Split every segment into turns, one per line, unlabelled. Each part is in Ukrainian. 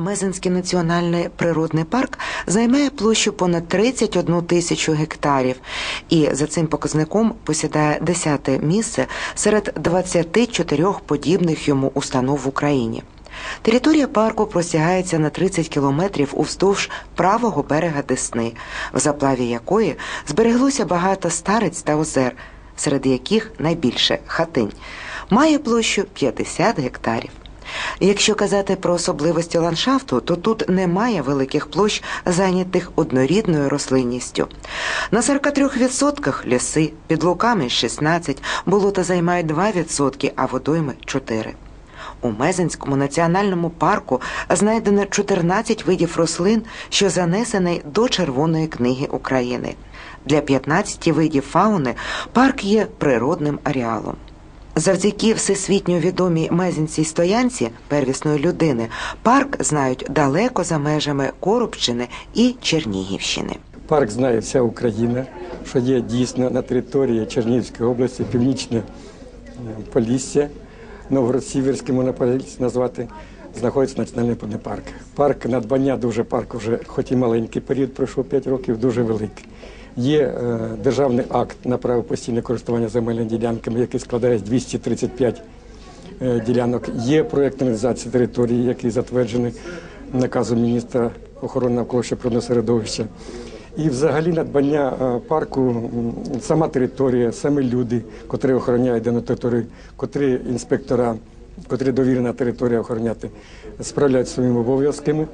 Мезенський національний природний парк займає площу понад 31 тисячу гектарів і за цим показником посідає десяте місце серед 24 подібних йому установ в Україні. Територія парку простягається на 30 кілометрів уздовж правого берега Десни, в заплаві якої збереглося багато стариць та озер, серед яких найбільше хатинь, має площу 50 гектарів. Якщо казати про особливості ландшафту, то тут немає великих площ, зайнятих однорідною рослинністю. На 43% ліси, під луками 16%, болота займають 2%, а водойми 4%. У Мезенському національному парку знайдено 14 видів рослин, що занесені до Червоної книги України. Для 15 видів фауни парк є природним ареалом. Завдяки всесвітньо відомій мезенцій стоянці первісної людини парк знають далеко за межами Коробщини і Чернігівщини.
Парк знає вся Україна, що є дійсно на території Чернігівської області, північне е, Полісся, Новгород-Сіверський можна назвати, знаходиться національний парк. Парк надбання дуже парк вже, хоч і маленький період, пройшов 5 років, дуже великий. Є е, державний акт на право постійне користування земельними ділянками, який складає 235 е, ділянок. Є проєкт реалізації території, який затверджений наказом міністра охорони навколишнього природного середовища. І взагалі надбання е, парку, сама територія, самі люди, котрі охороняють дану територію, котрі інспектора, котрі довірена територія охороняти, справляють своїми обов'язками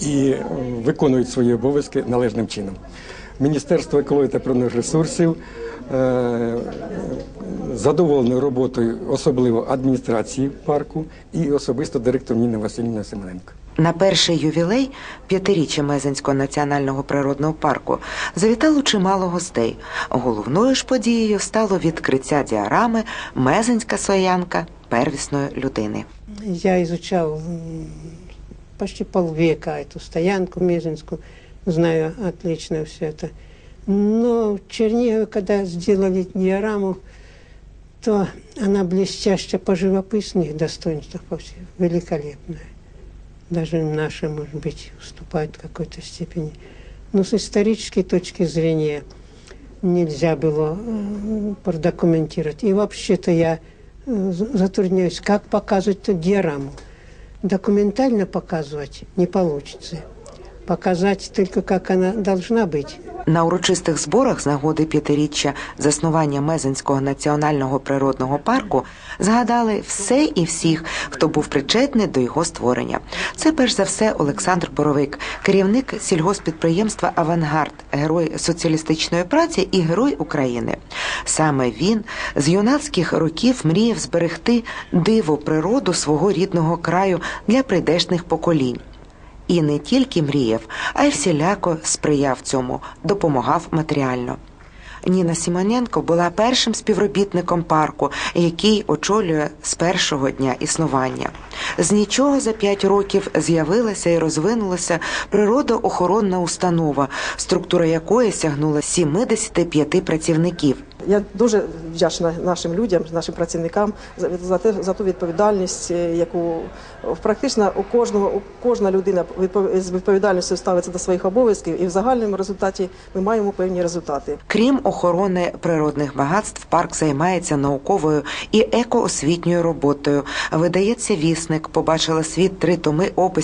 і виконують свої обов'язки належним чином. Міністерство екології та природних ресурсів е, задоволене роботою, особливо адміністрації парку і особисто директор Ніни Васильівни Семененко.
На перший ювілей п'ятиріччя Мезенського національного природного парку завітало чимало гостей. Головною ж подією стало відкриття діарами Мезенська соянка первісної людини.
Я изучал м, почти полвека эту стоянку Мезенскую, знаю отлично все это. Но в Чернигове, когда сделали диораму, то она блестяще по живописных достоинствах, по всей, великолепная. Даже наши, может быть, уступают в какой-то степени. Но с исторической точки зрения нельзя было э, продокументировать. И вообще-то я э, затрудняюсь, как показывать эту диораму. Документально показывать не получится. Показать только, как она должна быть.
На урочистих зборах з нагоди п'ятиріччя заснування Мезенського національного природного парку згадали все і всіх, хто був причетний до його створення. Це перш за все Олександр Боровик, керівник сільгоспідприємства Авангард, герой соціалістичної праці і герой України. Саме він з юнацьких років мріяв зберегти диво природу свого рідного краю для прийдешних поколінь. І не тільки мріяв, а й всіляко сприяв цьому, допомагав матеріально. Ніна Сімоненко була першим співробітником парку, який очолює з першого дня існування. З нічого за п'ять років з'явилася і розвинулася природоохоронна установа, структура якої сягнула 75 працівників.
Я дуже вдячна нашим людям, нашим працівникам за, те за ту відповідальність, е, яку практично у кожного у кожна людина з відповідальністю ставиться до своїх обов'язків, і в загальному результаті ми маємо певні результати.
Крім охорони природних багатств, парк займається науковою і екоосвітньою роботою. Видається вісник, побачила світ три томи описів